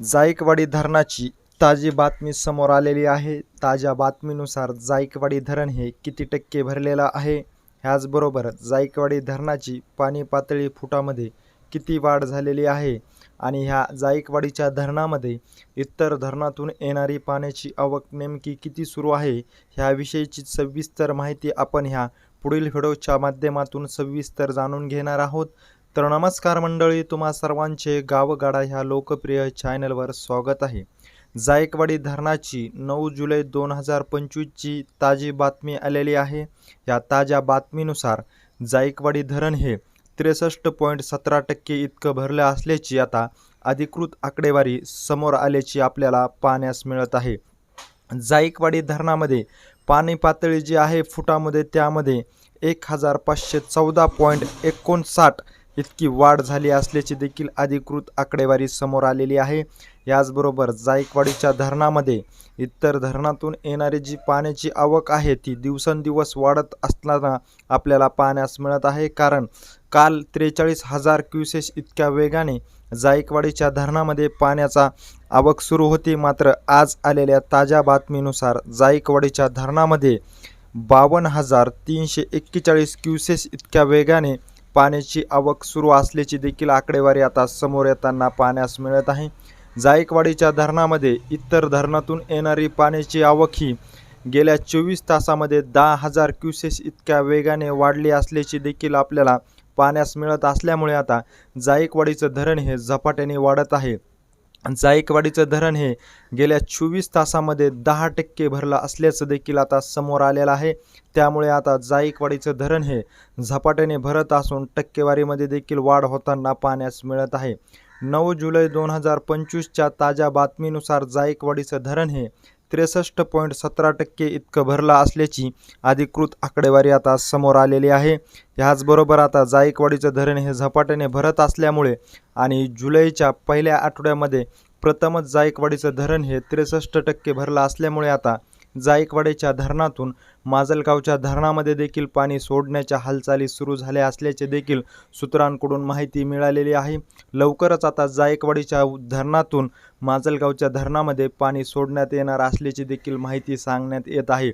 जायकवाडी धरणाची ताजी बातमी समोर आलेली आहे. ताज्या बातमीनुसार जायकवाडी धरण हे किती टक्के भरलेलं आहे? ह्याचबरोबर जायकवाडी धरणाची पाणी पातळी फुटामध्ये किती वाढ झालेली आहे? आणि ह्या जायकवाडीच्या धरणामध्ये इतर धरणातून येणारी पाण्याची आवक नेमकी किती सुरू आहे? ह्याविषयीची सविस्तर माहिती आपण ह्या पुढील व्हिडिओच्या माध्यमातून सविस्तर जाणून घेणार आहोत. तर नमस्कार मंडळी तुम्हा सर्वांचे गावगाडा ह्या लोकप्रिय चॅनलवर स्वागत आहे. जायकवाडी धरणाची नऊ जुलै दोन हजार पंचवीसची ताजी बातमी आलेली आहे. या ताज्या बातमीनुसार जायकवाडी धरण हे त्रेसष्ट पॉईंट सतरा टक्के इतकं भरलं असल्याची आता अधिकृत आकडेवारी समोर आल्याची आपल्याला पाहण्यास मिळत आहे. जायकवाडी धरणामध्ये पाणी पातळी जी आहे फुटामध्ये त्यामध्ये एक हजार पाचशे चौदा पॉईंट एकोणसाठ इतकी वाढ झाली असल्याची देखील अधिकृत आकडेवारी समोर आलेली आहे. याचबरोबर जायकवाडीच्या धरणामध्ये इतर धरणातून येणारी जी पाण्याची आवक आहे ती दिवसेंदिवस वाढत असताना आपल्याला पाहण्यास मिळत आहे. कारण काल त्रेचाळीस हजार क्युसेस इतक्या वेगाने जायकवाडीच्या धरणामध्ये पाण्याचा आवक सुरू होती. मात्र आज आलेल्या ताज्या बातमीनुसार जायकवाडीच्या धरणामध्ये बावन्न हजार तीनशे एक्केचाळीस क्युसेस इतक्या वेगाने पाण्याची आवक सुरू असल्याची देखील आकडेवारी आता समोर येताना पाहण्यास मिळत आहे. जायकवाडीच्या धरणामध्ये इतर धरणातून येणारी पाण्याची आवक ही गेल्या चोवीस तासामध्ये दहा हजार क्युसेस इतक्या वेगाने वाढली असल्याची देखील आपल्याला पाण्यास मिळत असल्यामुळे आता जायकवाडीचं धरण हे झपाट्याने वाढत आहे. जायकवाडीचं धरण हे गेल्या चोवीस तासामध्ये दहा टक्के भरलं असल्याचं देखील आता समोर आलेलं आहे. त्यामुळे आता जायकवाडीचं धरण हे झपाट्याने भरत असून टक्केवारीमध्ये देखील वाढ होताना पाहण्यास मिळत आहे. नऊ जुलै दोन हजार पंचवीसच्या ताज्या बातमीनुसार जायकवाडीचं धरण हे त्रेसष्ट पॉईंट सतरा टक्के इतकं भरलं असल्याची अधिकृत आकडेवारी आता समोर आलेली आहे. ह्याचबरोबर आता जायकवाडीचं धरण हे झपाट्याने भरत असल्यामुळे आणि जुलैच्या पहिल्या आठवड्यामध्ये प्रथमच जायकवाडीचं धरण हे त्रेसष्ट टक्के भरलं असल्यामुळे आता जायकवाडीच्या धरणातून माजलगावच्या धरणामध्ये देखील पाणी सोडण्याच्या हालचाली सुरू झाल्या असल्याचे देखील सूत्रांकडून माहिती मिळालेली आहे. लवकरच आता जायकवाडीच्या धरणातून माजलगावच्या धरणामध्ये पाणी सोडण्यात येणार असल्याची देखील माहिती सांगण्यात येत आहे.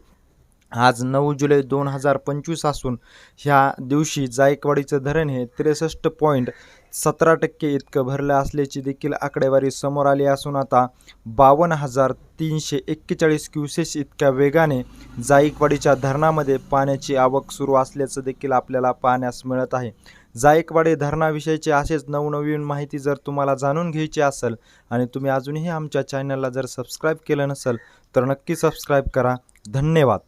आज नऊ जुलै दोन हजार पंचवीस असून ह्या दिवशी जायकवाडीचं धरण हे त्रेसष्ट पॉईंट सतरा टक्के इतकं भरलं असल्याची देखील आकडेवारी समोर आली असून आता बावन्न हजार तीनशे एक्केचाळीस क्युसेस इतक्या वेगाने जायकवाडीच्या धरणामध्ये पाण्याची आवक सुरू असल्याचं देखील आपल्याला पाहण्यास मिळत आहे. जायकवाडी धरणाविषयीची असेच नवनवीन माहिती जर तुम्हाला जाणून घ्यायची असेल आणि तुम्ही अजूनही आमच्या चॅनलला जर सबस्क्राईब केलं नसेल तर नक्की सबस्क्राईब करा. धन्यवाद.